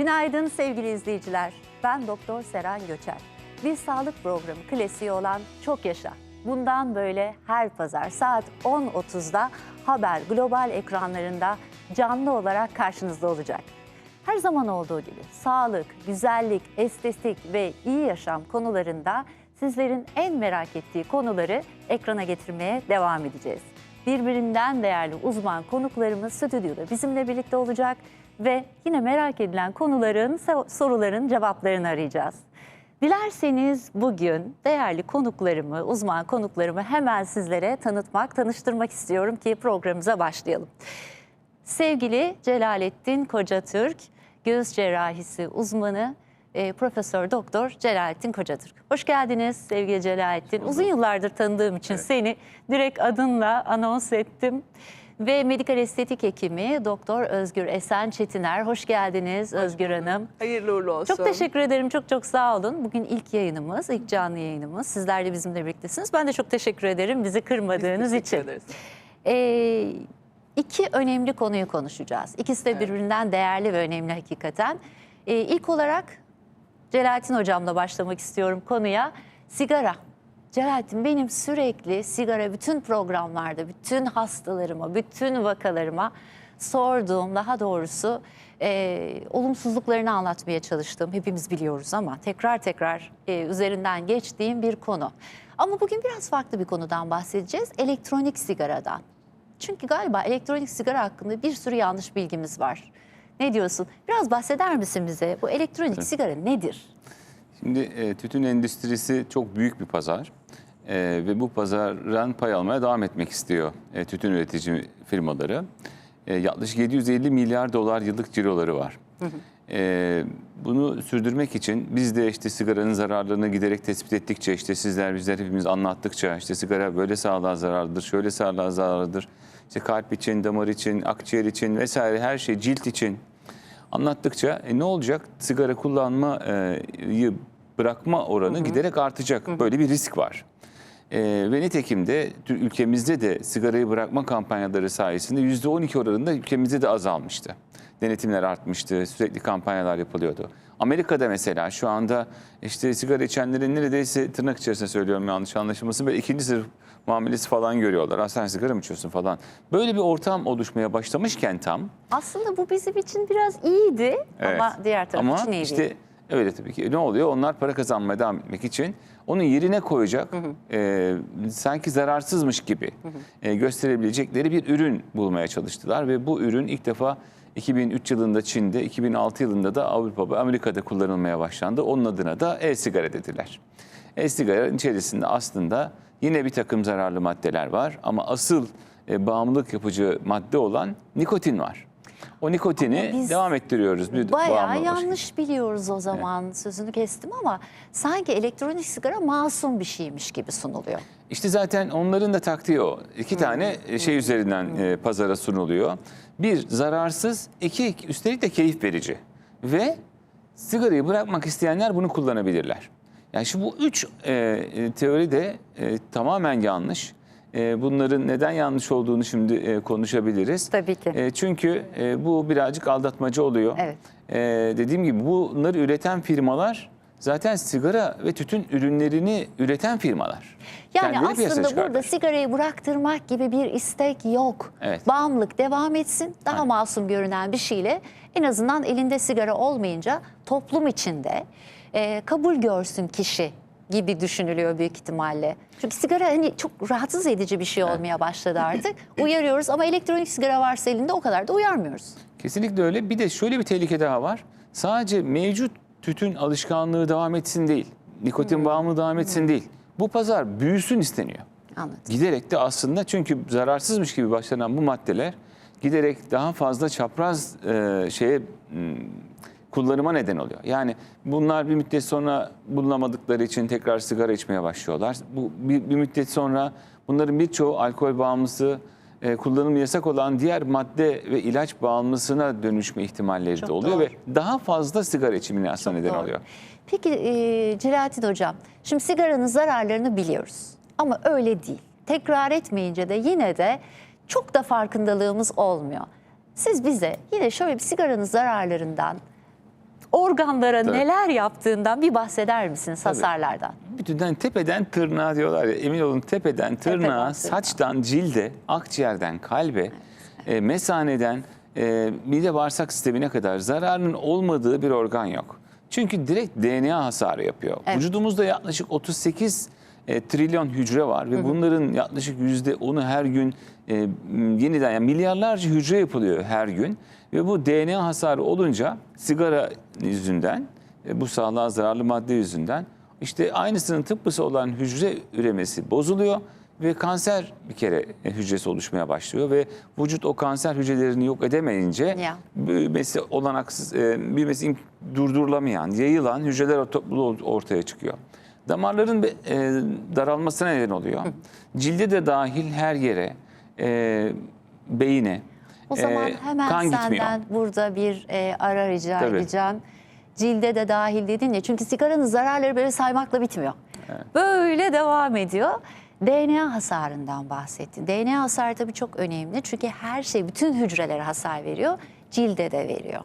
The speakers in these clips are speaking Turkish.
Günaydın sevgili izleyiciler. Ben Doktor Seren Göçer. Bir sağlık programı klasiği olan Çok Yaşa. Bundan böyle her pazar saat 10.30'da Haber Global ekranlarında canlı olarak karşınızda olacak. Her zaman olduğu gibi sağlık, güzellik, estetik ve iyi yaşam konularında sizlerin en merak ettiği konuları ekrana getirmeye devam edeceğiz. Birbirinden değerli uzman konuklarımız stüdyoda bizimle birlikte olacak ve yine merak edilen konuların, soruların cevaplarını arayacağız. Dilerseniz bugün değerli konuklarımı, uzman konuklarımı hemen sizlere tanıtmak, tanıştırmak istiyorum ki programımıza başlayalım. Sevgili Celalettin Kocatürk, göğüs cerrahisi uzmanı, e, Profesör Doktor Celalettin Kocatürk. Hoş geldiniz sevgili Celalettin. Uzun yıllardır tanıdığım için seni direkt adınla anons ettim. Ve medikal estetik hekimi Doktor Özgür Esen Çetiner. Hoş geldiniz Özgür Hanım. Hayırlı uğurlu olsun. Çok teşekkür ederim. Çok çok sağ olun. Bugün ilk yayınımız, ilk canlı yayınımız. Sizler de bizimle birliktesiniz. Ben de çok teşekkür ederim bizi kırmadığınız Teşekkür için. ederiz. Ee, iki önemli konuyu konuşacağız. İkisi de birbirinden değerli ve önemli hakikaten. Ee, ilk olarak Celalettin Hocam'la başlamak istiyorum konuya. Sigara. Celalettin benim sürekli sigara bütün programlarda, bütün hastalarıma, bütün vakalarıma sorduğum, daha doğrusu e, olumsuzluklarını anlatmaya çalıştığım, hepimiz biliyoruz ama tekrar tekrar e, üzerinden geçtiğim bir konu. Ama bugün biraz farklı bir konudan bahsedeceğiz, elektronik sigaradan. Çünkü galiba elektronik sigara hakkında bir sürü yanlış bilgimiz var. Ne diyorsun? Biraz bahseder misin bize? Bu elektronik sigara nedir? Şimdi e, tütün endüstrisi çok büyük bir pazar E, ve bu pazardan pay almaya devam etmek istiyor e, tütün üretici firmaları. E, yaklaşık 750 milyar dolar yıllık ciroları var. E, bunu sürdürmek için biz de işte sigaranın zararlarını giderek tespit ettikçe işte sizler bizler hepimiz anlattıkça işte sigara böyle sağlığa zararlıdır, şöyle sağlığa zararlıdır. İşte kalp için, damar için, akciğer için vesaire her şey cilt için anlattıkça e, ne olacak? Sigara kullanmayı bırakma oranı giderek artacak. Böyle bir risk var. E, ve nitekim de ülkemizde de sigarayı bırakma kampanyaları sayesinde %12 oranında ülkemizde de azalmıştı. Denetimler artmıştı, sürekli kampanyalar yapılıyordu. Amerika'da mesela şu anda işte sigara içenlerin neredeyse tırnak içerisinde söylüyorum yanlış anlaşılmasın böyle ikinci sınıf muamelesi falan görüyorlar. Ha sen sigara mı içiyorsun falan. Böyle bir ortam oluşmaya başlamışken tam Aslında bu bizim için biraz iyiydi ama diğer taraf ama için iyi işte değil. Öyle tabii ki. Ne oluyor? Onlar para kazanmaya devam etmek için onun yerine koyacak e, sanki zararsızmış gibi e, gösterebilecekleri bir ürün bulmaya çalıştılar ve bu ürün ilk defa 2003 yılında Çin'de, 2006 yılında da Avrupa ve Amerika'da kullanılmaya başlandı. Onun adına da e-sigara dediler. E-sigaranın içerisinde aslında yine bir takım zararlı maddeler var ama asıl e, bağımlılık yapıcı madde olan nikotin var. O nikotini biz devam ettiriyoruz. Bir Bayağı yanlış biliyoruz o zaman sözünü kestim ama sanki elektronik sigara masum bir şeymiş gibi sunuluyor. İşte zaten onların da taktiği o. İki Hmm. tane şey üzerinden e, pazara sunuluyor. Bir zararsız, iki üstelik de keyif verici. Ve sigarayı bırakmak isteyenler bunu kullanabilirler. Yani şu bu üç e, e, teori de e, tamamen yanlış. E, bunların neden yanlış olduğunu şimdi e, konuşabiliriz. Tabii ki. E, çünkü e, bu birazcık aldatmacı oluyor. Evet. E, dediğim gibi bunları üreten firmalar zaten sigara ve tütün ürünlerini üreten firmalar. Yani Kendileri aslında burada sigarayı bıraktırmak gibi bir istek yok. Evet. Bağımlılık devam etsin. Daha Aynen. masum görünen bir şeyle en azından elinde sigara olmayınca toplum içinde e, kabul görsün kişi gibi düşünülüyor büyük ihtimalle. Çünkü sigara hani çok rahatsız edici bir şey olmaya başladı artık. Uyarıyoruz ama elektronik sigara varsa elinde o kadar da uyarmıyoruz. Kesinlikle öyle. Bir de şöyle bir tehlike daha var. Sadece mevcut tütün alışkanlığı devam etsin değil. Nikotin Hmm. bağımlılığı devam etsin değil. Bu pazar büyüsün isteniyor. Anladım. Giderek de aslında çünkü zararsızmış gibi başlanan bu maddeler giderek daha fazla çapraz e, şeye m, kullanıma neden oluyor. Yani bunlar bir müddet sonra bulunamadıkları için tekrar sigara içmeye başlıyorlar. Bu bir, bir müddet sonra bunların birçoğu alkol bağımlısı, e, kullanımı yasak olan diğer madde ve ilaç bağımlısına dönüşme ihtimalleri Çok de oluyor doğru. ve daha fazla sigara içimine aslında neden Doğru. oluyor. Peki e, Celalettin Hocam, şimdi sigaranın zararlarını biliyoruz ama öyle değil. Tekrar etmeyince de yine de çok da farkındalığımız olmuyor. Siz bize yine şöyle bir sigaranın zararlarından organlara Tabii. neler yaptığından bir bahseder misiniz hasarlardan? Bütünden tepeden tırnağa diyorlar ya emin olun tepeden tırnağa, tırnağa. saçtan cilde, akciğerden kalbe, e, mesaneden e, mide bağırsak sistemine kadar zararının olmadığı bir organ yok. Çünkü direkt DNA hasarı yapıyor. Evet. Vücudumuzda yaklaşık 38 e, trilyon hücre var ve bunların yaklaşık yüzde onu her gün e, yeniden yani milyarlarca hücre yapılıyor her gün ve bu DNA hasarı olunca sigara yüzünden e, bu sağlığa zararlı madde yüzünden işte aynısının tıpkısı olan hücre üremesi bozuluyor ve kanser bir kere e, hücresi oluşmaya başlıyor ve vücut o kanser hücrelerini yok edemeyince Ya. büyümesi olanaksız, e, büyümesi durdurulamayan, yayılan hücreler topluluğu ortaya çıkıyor. Damarların e, daralmasına neden oluyor. Cilde de dahil her yere, e, beyine, O zaman e, hemen kan senden gitmiyor. burada bir e, ara rica Tabii. edeceğim. Cilde de dahil dedin ya çünkü sigaranın zararları böyle saymakla bitmiyor. Böyle devam ediyor. DNA hasarından bahsettin. DNA hasarı tabii çok önemli çünkü her şey, bütün hücrelere hasar veriyor, cilde de veriyor.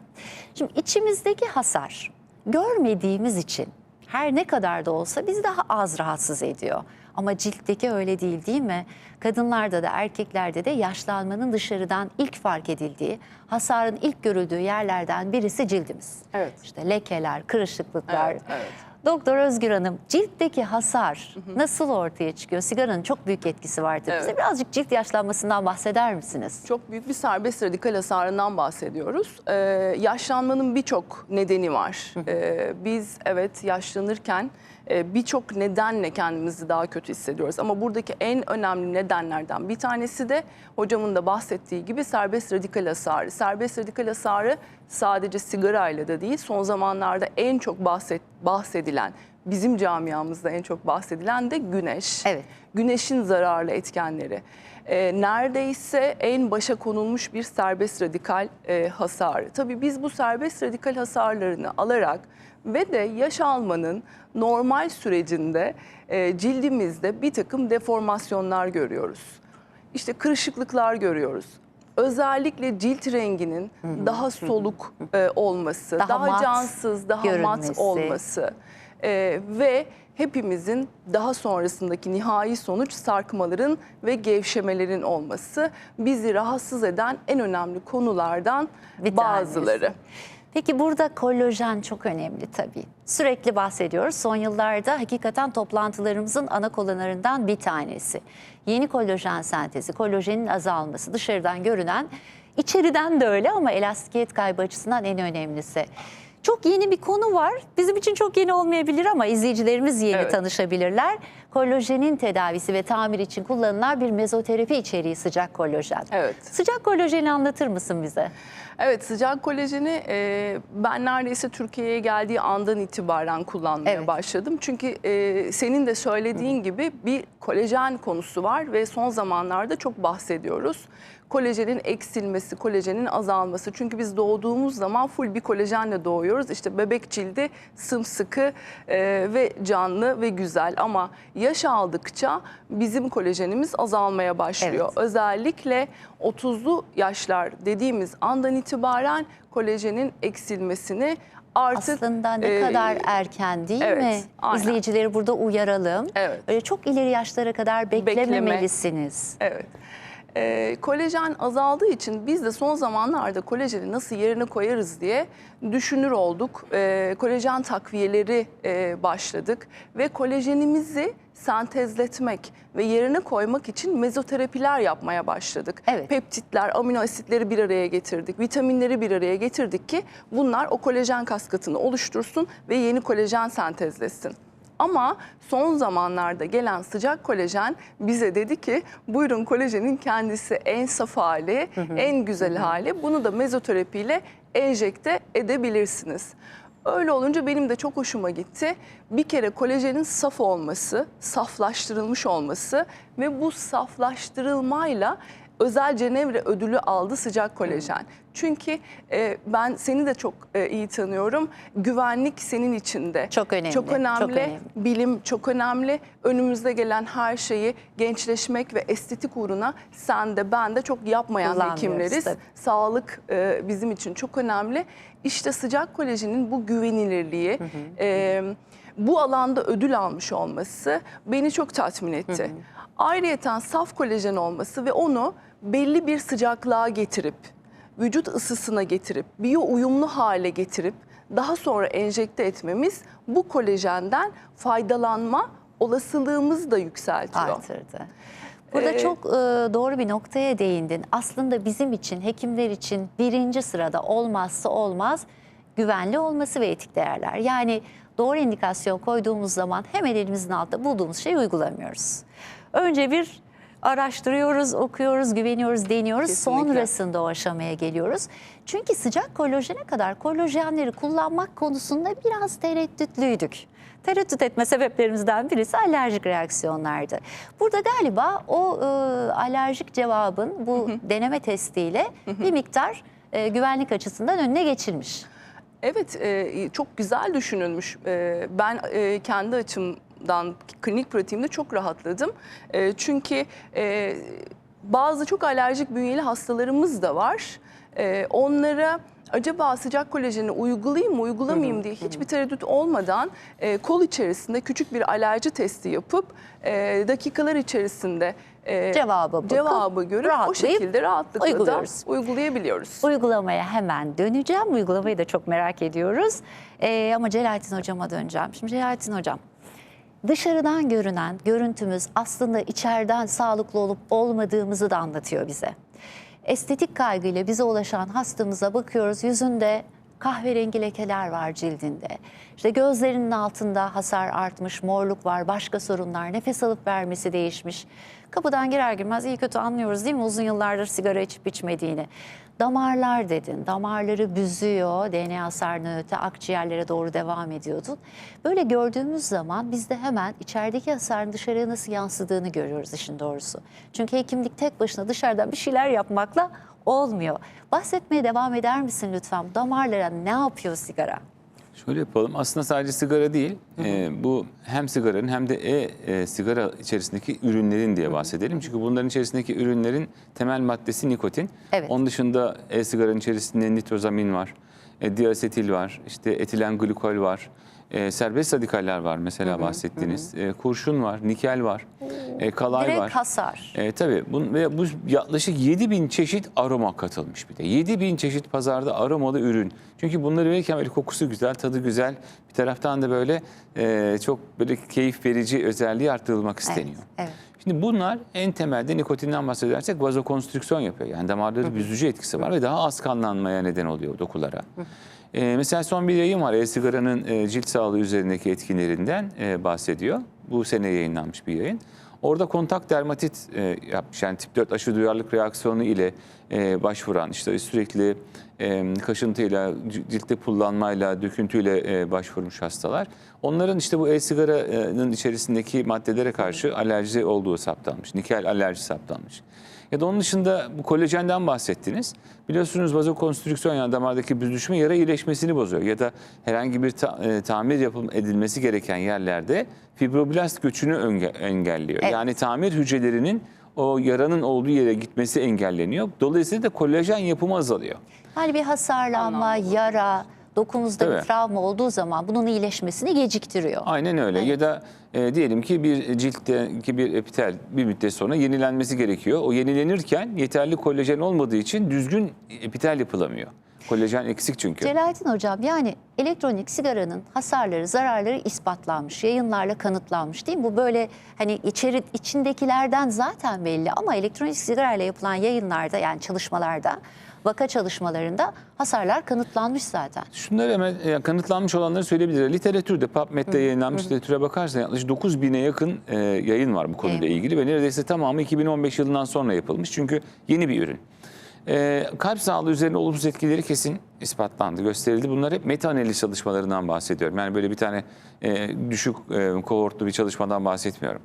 Şimdi içimizdeki hasar görmediğimiz için her ne kadar da olsa bizi daha az rahatsız ediyor. Ama ciltteki öyle değil değil mi? Kadınlarda da erkeklerde de yaşlanmanın dışarıdan ilk fark edildiği, hasarın ilk görüldüğü yerlerden birisi cildimiz. Evet. İşte lekeler, kırışıklıklar. Evet, evet. Doktor Özgür Hanım, ciltteki hasar nasıl ortaya çıkıyor? Sigaranın çok büyük etkisi vardır. Bize Evet. birazcık cilt yaşlanmasından bahseder misiniz? Çok büyük bir serbest radikal hasarından bahsediyoruz. Ee, yaşlanmanın birçok nedeni var. Ee, biz evet yaşlanırken e, birçok nedenle kendimizi daha kötü hissediyoruz. Ama buradaki en önemli nedenlerden bir tanesi de hocamın da bahsettiği gibi serbest radikal hasarı. Serbest radikal hasarı sadece sigarayla da değil son zamanlarda en çok bahset, bahsedilen bizim camiamızda en çok bahsedilen de güneş. Evet. Güneşin zararlı etkenleri. Ee, neredeyse en başa konulmuş bir serbest radikal e, hasarı. Tabii biz bu serbest radikal hasarlarını alarak ve de yaş almanın normal sürecinde e, cildimizde bir takım deformasyonlar görüyoruz. İşte kırışıklıklar görüyoruz. Özellikle cilt renginin daha soluk e, olması, Daha daha, mat cansız, daha mat görünmesi. olması e, ve hepimizin daha sonrasındaki nihai sonuç sarkmaların ve gevşemelerin olması bizi rahatsız eden en önemli konulardan Bir bazıları. tanesi. Peki burada kolajen çok önemli tabii. Sürekli bahsediyoruz. Son yıllarda hakikaten toplantılarımızın ana konularından bir tanesi. Yeni kolajen sentezi, kolajenin azalması dışarıdan görünen, içeriden de öyle ama elastikiyet kaybı açısından en önemlisi. Çok yeni bir konu var. Bizim için çok yeni olmayabilir ama izleyicilerimiz yeni Evet. tanışabilirler. Kolajenin tedavisi ve tamir için kullanılan bir mezoterapi içeriği sıcak kolajen. Evet. Sıcak kolajeni anlatır mısın bize? Evet sıcak kolajeni e, ben neredeyse Türkiye'ye geldiği andan itibaren kullanmaya Evet. başladım. Çünkü e, senin de söylediğin gibi bir kolajen konusu var ve son zamanlarda çok bahsediyoruz. Kolajenin eksilmesi, kolajenin azalması. Çünkü biz doğduğumuz zaman full bir kolajenle doğuyoruz. İşte bebek cildi sımsıkı e, ve canlı ve güzel ama yaş aldıkça bizim kolajenimiz azalmaya başlıyor. Evet. Özellikle 30'lu yaşlar dediğimiz andan itibaren kolajenin eksilmesini artık Aslında ne e, kadar erken değil evet, mi? aynen. İzleyicileri burada uyaralım. Evet. Öyle çok ileri yaşlara kadar beklememelisiniz. Evet. Ee, kolajen azaldığı için biz de son zamanlarda kolajeni nasıl yerine koyarız diye düşünür olduk. Ee, kolajen takviyeleri e, başladık ve kolajenimizi sentezletmek ve yerine koymak için mezoterapiler yapmaya başladık. Evet. Peptitler, amino asitleri bir araya getirdik, vitaminleri bir araya getirdik ki bunlar o kolajen kaskatını oluştursun ve yeni kolajen sentezlesin. Ama son zamanlarda gelen sıcak kolajen bize dedi ki buyurun kolajenin kendisi en saf hali, en güzel hali. Bunu da mezoterapiyle enjekte edebilirsiniz. Öyle olunca benim de çok hoşuma gitti. Bir kere kolajenin saf olması, saflaştırılmış olması ve bu saflaştırılmayla özel Cenevre ödülü aldı sıcak kolajen. Çünkü e, ben seni de çok e, iyi tanıyorum. Güvenlik senin içinde. Çok önemli, Çok önemli. çok önemli. Bilim çok önemli. Önümüzde gelen her şeyi gençleşmek ve estetik uğruna sen de ben de çok yapmayan hekimleriz. tabii. Sağlık e, bizim için çok önemli. İşte sıcak kolajenin bu güvenilirliği, e, bu alanda ödül almış olması beni çok tatmin etti. Ayrıyeten saf kolajen olması ve onu belli bir sıcaklığa getirip, vücut ısısına getirip, biyo uyumlu hale getirip daha sonra enjekte etmemiz bu kolajenden faydalanma olasılığımızı da yükseltiyor. artırdı. Burada Ee, çok e, doğru bir noktaya değindin. Aslında bizim için, hekimler için birinci sırada olmazsa olmaz güvenli olması ve etik değerler. Yani doğru indikasyon koyduğumuz zaman hemen elimizin altında bulduğumuz şeyi uygulamıyoruz. Önce bir araştırıyoruz, okuyoruz, güveniyoruz, deniyoruz. Kesinlikle. Sonrasında o aşamaya geliyoruz. Çünkü sıcak kolajene kadar kolajenleri kullanmak konusunda biraz tereddütlüydük. Tereddüt etme sebeplerimizden birisi alerjik reaksiyonlardı. Burada galiba o e, alerjik cevabın bu deneme testiyle bir miktar e, güvenlik açısından önüne geçilmiş. Evet, e, çok güzel düşünülmüş. E, ben e, kendi açımdan klinik pratiğimde çok rahatladım. E, çünkü e, bazı çok alerjik bünyeli hastalarımız da var. E, onlara acaba sıcak kolajeni uygulayayım mı, uygulamayayım diye hiçbir tereddüt olmadan e, kol içerisinde küçük bir alerji testi yapıp e, dakikalar içerisinde e, Cevabı bakıp, cevabı görüp o rahatlayıp şekilde rahatlıkla da uyguluyoruz. uygulayabiliyoruz. Uygulamaya hemen döneceğim. Uygulamayı da çok merak ediyoruz. Ee, ama Celalettin Hocam'a döneceğim. Şimdi Celalettin Hocam, dışarıdan görünen görüntümüz aslında içeriden sağlıklı olup olmadığımızı da anlatıyor bize. Estetik kaygıyla bize ulaşan hastamıza bakıyoruz. Yüzünde kahverengi lekeler var cildinde. İşte gözlerinin altında hasar artmış, morluk var, başka sorunlar, nefes alıp vermesi değişmiş. Kapıdan girer girmez iyi kötü anlıyoruz değil mi uzun yıllardır sigara içip içmediğini. Damarlar dedin, damarları büzüyor, DNA hasarına öte akciğerlere doğru devam ediyordun. Böyle gördüğümüz zaman biz de hemen içerideki hasarın dışarıya nasıl yansıdığını görüyoruz işin doğrusu. Çünkü hekimlik tek başına dışarıdan bir şeyler yapmakla olmuyor. Bahsetmeye devam eder misin lütfen? Damarlara ne yapıyor sigara? Şöyle yapalım. Aslında sadece sigara değil. e, bu hem sigaranın hem de e, e, sigara içerisindeki ürünlerin diye bahsedelim. Çünkü bunların içerisindeki ürünlerin temel maddesi nikotin. Evet. Onun dışında e-sigaranın içerisinde nitrozamin var, e, diasetil var, işte etilen glikol var. E, serbest radikaller var mesela bahsettiğiniz. E, kurşun var, nikel var, e, kalay Direkt var. hasar. E, tabii bun, ve bu yaklaşık 7 bin çeşit aroma katılmış bir de. 7 bin çeşit pazarda aromalı ürün. Çünkü bunları verirken böyle kokusu güzel, tadı güzel. Bir taraftan da böyle e, çok böyle keyif verici özelliği arttırılmak isteniyor. evet. Şimdi bunlar en temelde nikotinden bahsedersek vazokonstrüksiyon yapıyor. Yani damarları büzücü etkisi var ve daha az kanlanmaya neden oluyor dokulara. E, mesela son bir yayın var e-sigaranın e, cilt sağlığı üzerindeki etkinlerinden e, bahsediyor. Bu sene yayınlanmış bir yayın. Orada kontak dermatit e, yapmış yani tip 4 aşı duyarlılık reaksiyonu ile e, başvuran işte sürekli e, kaşıntıyla, ciltte pullanmayla, döküntüyle e, başvurmuş hastalar. Onların işte bu e-sigaranın içerisindeki maddelere karşı alerji olduğu saptanmış. Nikel alerji saptanmış. Ya da onun dışında bu kolajenden bahsettiniz. Biliyorsunuz vazokonstrüksiyon yani damardaki büzüşme yara iyileşmesini bozuyor. Ya da herhangi bir ta- e, tamir yapım edilmesi gereken yerlerde fibroblast göçünü önge- engelliyor. Evet. Yani tamir hücrelerinin o yaranın olduğu yere gitmesi engelleniyor. Dolayısıyla da kolajen yapımı azalıyor. Hani bir hasarlanma, yara, dokumuzda bir Evet. travma olduğu zaman bunun iyileşmesini geciktiriyor. Aynen öyle. Ya da e, diyelim ki bir ciltteki bir epitel bir müddet sonra yenilenmesi gerekiyor. O yenilenirken yeterli kolajen olmadığı için düzgün epitel yapılamıyor. Kolajen eksik çünkü. Celalettin Hocam yani elektronik sigaranın hasarları, zararları ispatlanmış, yayınlarla kanıtlanmış değil mi? Bu böyle hani içeri, içindekilerden zaten belli ama elektronik sigarayla yapılan yayınlarda yani çalışmalarda, vaka çalışmalarında hasarlar kanıtlanmış zaten. Şunları hemen e, kanıtlanmış olanları söyleyebiliriz. Literatürde PubMed'de yayınlanmış literatüre bakarsan yaklaşık 9 bine yakın e, yayın var bu konuyla Evet. ilgili ve neredeyse tamamı 2015 yılından sonra yapılmış. Çünkü yeni bir ürün. E, kalp sağlığı üzerine olumsuz etkileri kesin ispatlandı, gösterildi. Bunlar hep meta analiz çalışmalarından bahsediyorum. Yani böyle bir tane e, düşük e, kohortlu bir çalışmadan bahsetmiyorum.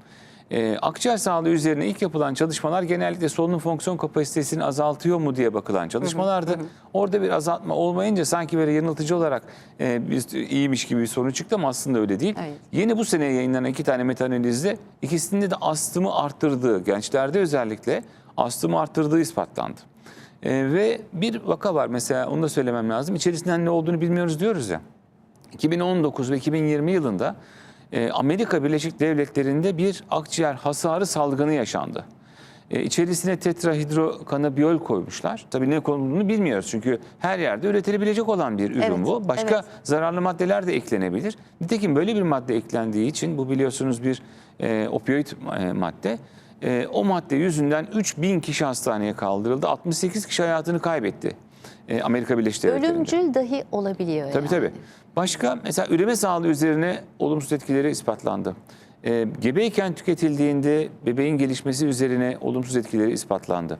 Ee, akciğer sağlığı üzerine ilk yapılan çalışmalar genellikle solunum fonksiyon kapasitesini azaltıyor mu diye bakılan çalışmalardı. Orada bir azaltma olmayınca sanki böyle yanıltıcı olarak e, biz iyiymiş gibi bir sonuç çıktı ama aslında öyle değil. Evet. Yeni bu sene yayınlanan iki tane meta-analizde ikisinde de astımı arttırdığı, gençlerde özellikle astımı arttırdığı ispatlandı. Ee, ve bir vaka var mesela onu da söylemem lazım. İçerisinden ne olduğunu bilmiyoruz diyoruz ya. 2019 ve 2020 yılında e, Amerika Birleşik Devletleri'nde bir akciğer hasarı salgını yaşandı. E, içerisine tetrahidrokanabiyol koymuşlar. Tabii ne konduğunu bilmiyoruz çünkü her yerde üretilebilecek olan bir ürün Evet, bu. Başka evet. zararlı maddeler de eklenebilir. Nitekim böyle bir madde eklendiği için bu biliyorsunuz bir e, opioid e, madde. E, o madde yüzünden 3000 kişi hastaneye kaldırıldı. 68 kişi hayatını kaybetti. E, Amerika Birleşik Devletleri'nde. Ölümcül dahi olabiliyor Tabii yani. tabii. Başka mesela üreme sağlığı üzerine olumsuz etkileri ispatlandı. Ee, gebeyken tüketildiğinde bebeğin gelişmesi üzerine olumsuz etkileri ispatlandı.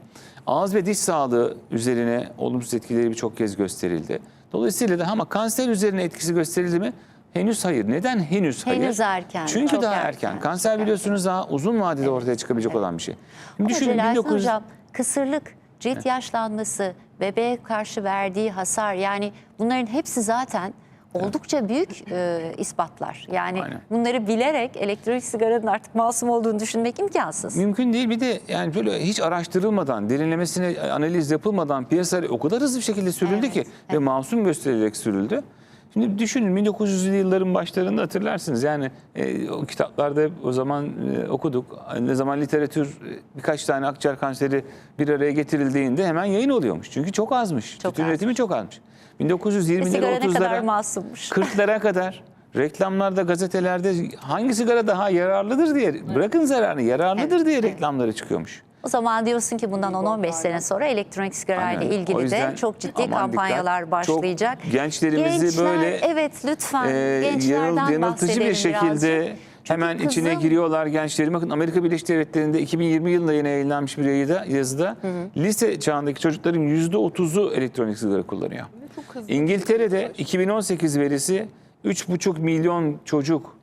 Ağız ve diş sağlığı üzerine olumsuz etkileri birçok kez gösterildi. Dolayısıyla da ama kanser üzerine etkisi gösterildi mi? Henüz hayır. Neden henüz hayır? Henüz erken, Çünkü çok daha erken, erken. Kanser erken. biliyorsunuz daha uzun vadede ortaya çıkabilecek olan bir şey. Ama düşünün Celalettin 1900 Hocam kısırlık, cilt yaşlanması, bebeğe karşı verdiği hasar yani bunların hepsi zaten oldukça büyük e, ispatlar. Yani Aynen. bunları bilerek elektronik sigaranın artık masum olduğunu düşünmek imkansız. Mümkün değil. Bir de yani böyle hiç araştırılmadan, derinlemesine analiz yapılmadan piyasaya o kadar hızlı bir şekilde sürüldü Evet, ki ve masum gösterilerek sürüldü. Şimdi düşünün 1900'lü yılların başlarında hatırlarsınız. Yani e, o kitaplarda o zaman e, okuduk. Ne zaman literatür e, birkaç tane akciğer kanseri bir araya getirildiğinde hemen yayın oluyormuş. Çünkü çok azmış. Çok Tütün az. üretimi çok azmış. Ve 1920'lere sigara ne kadar 30'lara masummuş. 40'lara kadar reklamlarda, gazetelerde hangi sigara daha yararlıdır diye, bırakın zararını, yararlıdır Evet, diye reklamları çıkıyormuş. O zaman diyorsun ki bundan 10-15 sene sonra elektronik sigara ile Aynen. O ilgili de çok ciddi kampanyalar dikkat. başlayacak. Çok gençlerimizi Gençler, böyle evet lütfen e, gençlerden yanıl- yanıltıcı bir şekilde birazcık. Çünkü hemen içine kızım- giriyorlar gençlerin. Bakın Amerika Birleşik Devletleri'nde 2020 yılında yine yayınlanmış bir yazıda, yazıda lise çağındaki çocukların %30'u elektronik sigara kullanıyor. İngiltere'de 2018 verisi 3,5 milyon çocuk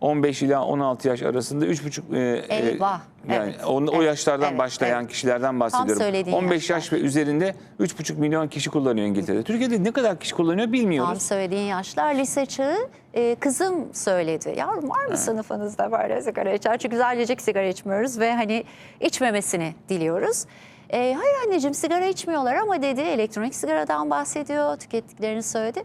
15 ila 16 yaş arasında 3,5 e, e, Eyvah, yani evet, o, o yaşlardan evet, başlayan evet. kişilerden bahsediyorum. söylediğin 15 yaş ve üzerinde 3,5 milyon kişi kullanıyor İngiltere'de. Türkiye'de ne kadar kişi kullanıyor bilmiyoruz. Tam söylediğin yaşlar lise çağı e, kızım söyledi. Yavrum var mı sınıfınızda böyle sigara içer? Çünkü güzelcecik sigara içmiyoruz ve hani içmemesini diliyoruz. E, hayır anneciğim sigara içmiyorlar ama dedi elektronik sigaradan bahsediyor. Tükettiklerini söyledi.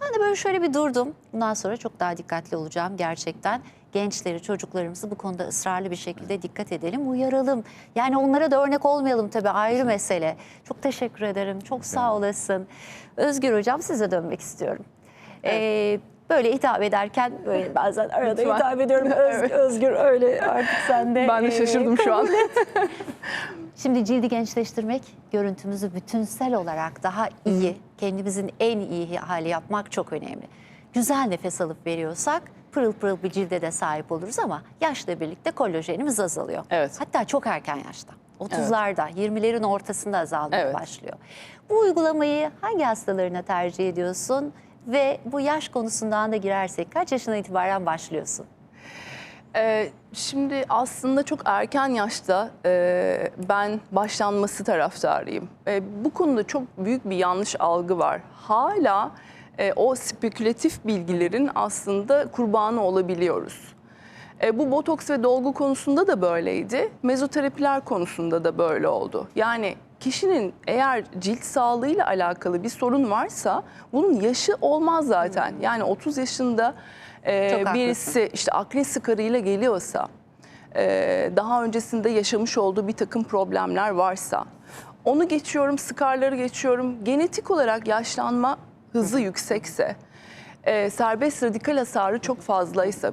Ben de böyle şöyle bir durdum. Bundan sonra çok daha dikkatli olacağım gerçekten. Gençleri, çocuklarımızı bu konuda ısrarlı bir şekilde dikkat edelim, uyaralım. Yani onlara da örnek olmayalım tabii ayrı mesele. Çok teşekkür ederim, çok sağ olasın. Özgür Hocam size dönmek istiyorum. Ee, böyle hitap ederken böyle bazen arada Lütfen. hitap ediyorum. Öz- Evet. Özgür öyle artık sen de. Ben de e, şaşırdım şu an. Şimdi cildi gençleştirmek, görüntümüzü bütünsel olarak daha iyi, kendimizin en iyi hali yapmak çok önemli. Güzel nefes alıp veriyorsak pırıl pırıl bir cilde de sahip oluruz ama yaşla birlikte kolajenimiz azalıyor. Evet. Hatta çok erken yaşta. 30'larda, 20'lerin ortasında azalmaya Evet. başlıyor. Bu uygulamayı hangi hastalarına tercih ediyorsun? Ve bu yaş konusundan da girersek kaç yaşına itibaren başlıyorsun? Ee, şimdi aslında çok erken yaşta e, ben başlanması taraftarıyım. E, bu konuda çok büyük bir yanlış algı var. Hala e, o spekülatif bilgilerin aslında kurbanı olabiliyoruz. E, bu botoks ve dolgu konusunda da böyleydi. Mezoterapiler konusunda da böyle oldu. Yani kişinin eğer cilt sağlığıyla alakalı bir sorun varsa bunun yaşı olmaz zaten. Yani 30 yaşında e, birisi işte akne sıkarıyla geliyorsa, e, daha öncesinde yaşamış olduğu bir takım problemler varsa, onu geçiyorum, skarları geçiyorum. Genetik olarak yaşlanma hızı yüksekse, e, serbest radikal hasarı çok fazlaysa,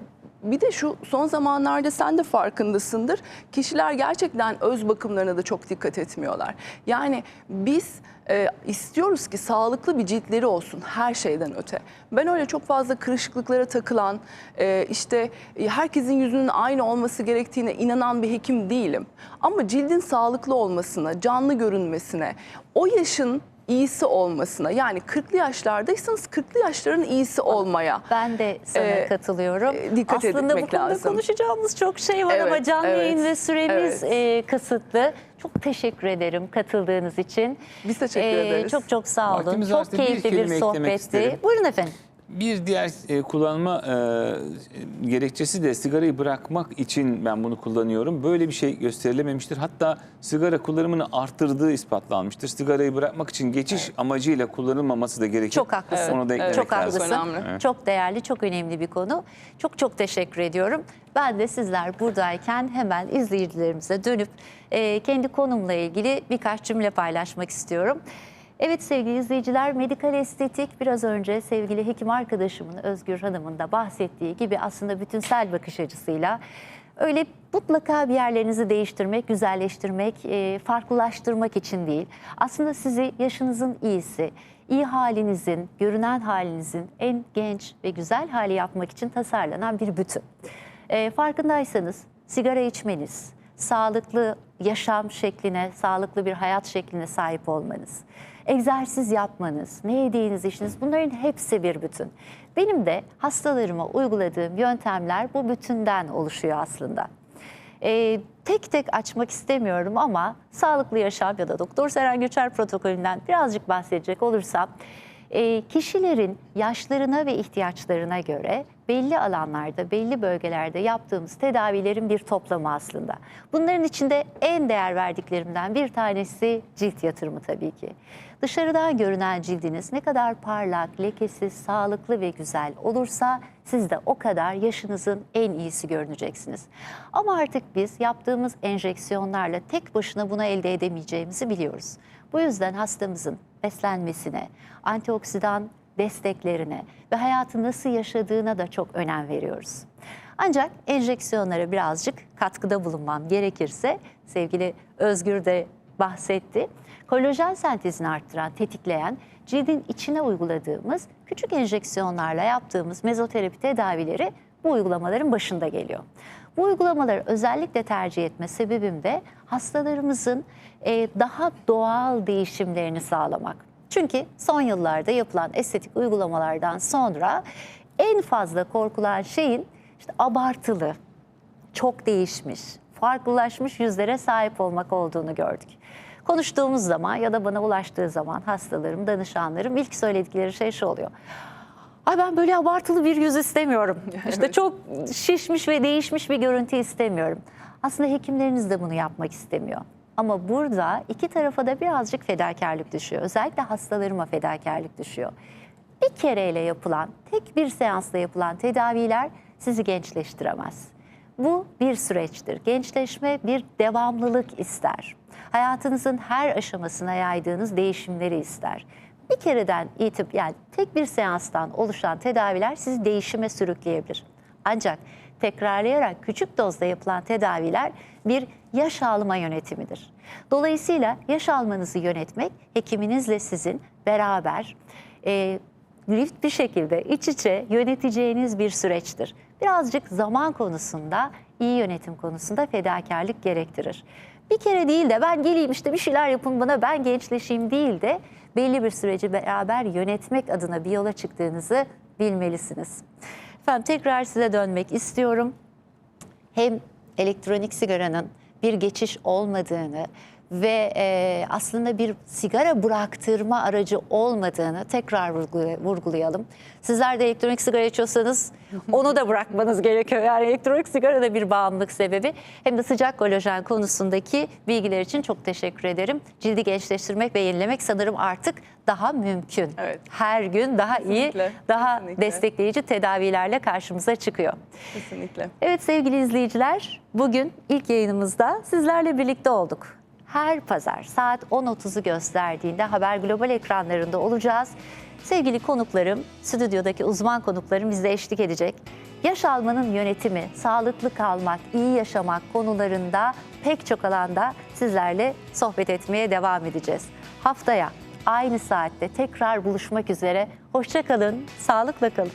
bir de şu son zamanlarda sen de farkındasındır. Kişiler gerçekten öz bakımlarına da çok dikkat etmiyorlar. Yani biz e, istiyoruz ki sağlıklı bir ciltleri olsun her şeyden öte. Ben öyle çok fazla kırışıklıklara takılan, e, işte e, herkesin yüzünün aynı olması gerektiğine inanan bir hekim değilim. Ama cildin sağlıklı olmasına, canlı görünmesine, o yaşın iyisi olmasına yani 40'lı yaşlardaysanız 40'lı yaşların iyisi olmaya Ben de sana Ee, katılıyorum. e, dikkat Aslında bu konuda lazım. konuşacağımız çok şey var Evet, ama canlı evet, yayın ve süremiz evet. e, kısıtlı. Çok teşekkür ederim katıldığınız için. Biz teşekkür Ee, ederiz. Çok çok sağ olun. Vaktimiz çok bir keyifli bir, eklemek sohbetti. Buyurun efendim. Bir diğer e, kullanma e, gerekçesi de sigarayı bırakmak için ben bunu kullanıyorum. Böyle bir şey gösterilememiştir. Hatta sigara kullanımını arttırdığı ispatlanmıştır. Sigarayı bırakmak için geçiş amacıyla kullanılmaması da gerekir. Çok haklısın. Onu da eklemek çok lazım. haklısın. önemli. Çok değerli, çok önemli bir konu. Çok çok teşekkür ediyorum. Ben de sizler buradayken hemen izleyicilerimize dönüp e, kendi konumla ilgili birkaç cümle paylaşmak istiyorum. Evet sevgili izleyiciler, medikal estetik biraz önce sevgili hekim arkadaşımın Özgür Hanım'ın da bahsettiği gibi aslında bütünsel bakış açısıyla öyle mutlaka bir yerlerinizi değiştirmek, güzelleştirmek, e, farklılaştırmak için değil. Aslında sizi yaşınızın iyisi, iyi halinizin, görünen halinizin en genç ve güzel hali yapmak için tasarlanan bir bütün. E, farkındaysanız sigara içmeniz, sağlıklı yaşam şekline, sağlıklı bir hayat şekline sahip olmanız, egzersiz yapmanız, ne yediğiniz, içiniz bunların hepsi bir bütün. Benim de hastalarıma uyguladığım yöntemler bu bütünden oluşuyor aslında. Ee, tek tek açmak istemiyorum ama sağlıklı yaşam ya da Doktor Seren Göçer protokolünden birazcık bahsedecek olursam e, kişilerin yaşlarına ve ihtiyaçlarına göre belli alanlarda, belli bölgelerde yaptığımız tedavilerin bir toplamı aslında. Bunların içinde en değer verdiklerimden bir tanesi cilt yatırımı tabii ki. Dışarıdan görünen cildiniz ne kadar parlak, lekesiz, sağlıklı ve güzel olursa siz de o kadar yaşınızın en iyisi görüneceksiniz. Ama artık biz yaptığımız enjeksiyonlarla tek başına bunu elde edemeyeceğimizi biliyoruz. Bu yüzden hastamızın beslenmesine, antioksidan desteklerine ve hayatı nasıl yaşadığına da çok önem veriyoruz. Ancak enjeksiyonlara birazcık katkıda bulunmam gerekirse sevgili Özgür de bahsetti. Kolajen sentezini arttıran, tetikleyen cildin içine uyguladığımız küçük enjeksiyonlarla yaptığımız mezoterapi tedavileri bu uygulamaların başında geliyor. Bu uygulamaları özellikle tercih etme sebebim de hastalarımızın e, daha doğal değişimlerini sağlamak. Çünkü son yıllarda yapılan estetik uygulamalardan sonra en fazla korkulan şeyin işte abartılı, çok değişmiş, farklılaşmış yüzlere sahip olmak olduğunu gördük. Konuştuğumuz zaman ya da bana ulaştığı zaman hastalarım, danışanlarım ilk söyledikleri şey şu oluyor. Ay ben böyle abartılı bir yüz istemiyorum. İşte çok şişmiş ve değişmiş bir görüntü istemiyorum. Aslında hekimleriniz de bunu yapmak istemiyor. Ama burada iki tarafa da birazcık fedakarlık düşüyor. Özellikle hastalarıma fedakarlık düşüyor. Bir kereyle yapılan, tek bir seansla yapılan tedaviler sizi gençleştiremez. Bu bir süreçtir. Gençleşme bir devamlılık ister. Hayatınızın her aşamasına yaydığınız değişimleri ister. Bir kereden itip yani tek bir seanstan oluşan tedaviler sizi değişime sürükleyebilir. Ancak tekrarlayarak küçük dozda yapılan tedaviler bir yaş alma yönetimidir. Dolayısıyla yaş almanızı yönetmek hekiminizle sizin beraber e, lift bir şekilde iç içe yöneteceğiniz bir süreçtir. Birazcık zaman konusunda, iyi yönetim konusunda fedakarlık gerektirir. Bir kere değil de ben geleyim işte bir şeyler yapın bana ben gençleşeyim değil de belli bir süreci beraber yönetmek adına bir yola çıktığınızı bilmelisiniz. Efendim tekrar size dönmek istiyorum. Hem elektronik sigaranın bir geçiş olmadığını ve e, aslında bir sigara bıraktırma aracı olmadığını tekrar vurgulay- vurgulayalım. Sizler de elektronik sigara içiyorsanız onu da bırakmanız gerekiyor. Yani elektronik sigara da bir bağımlılık sebebi. Hem de sıcak kolajen konusundaki bilgiler için çok teşekkür ederim. Cildi gençleştirmek ve yenilemek sanırım artık daha mümkün. Evet. Her gün daha iyi, Kesinlikle, daha kesinlikle. destekleyici tedavilerle karşımıza çıkıyor. Kesinlikle. Evet sevgili izleyiciler, bugün ilk yayınımızda sizlerle birlikte olduk. Her pazar saat 10.30'u gösterdiğinde Haber Global ekranlarında olacağız. Sevgili konuklarım, stüdyodaki uzman konuklarım bize eşlik edecek. Yaş almanın yönetimi, sağlıklı kalmak, iyi yaşamak konularında pek çok alanda sizlerle sohbet etmeye devam edeceğiz. Haftaya aynı saatte tekrar buluşmak üzere. Hoşça kalın, sağlıkla kalın.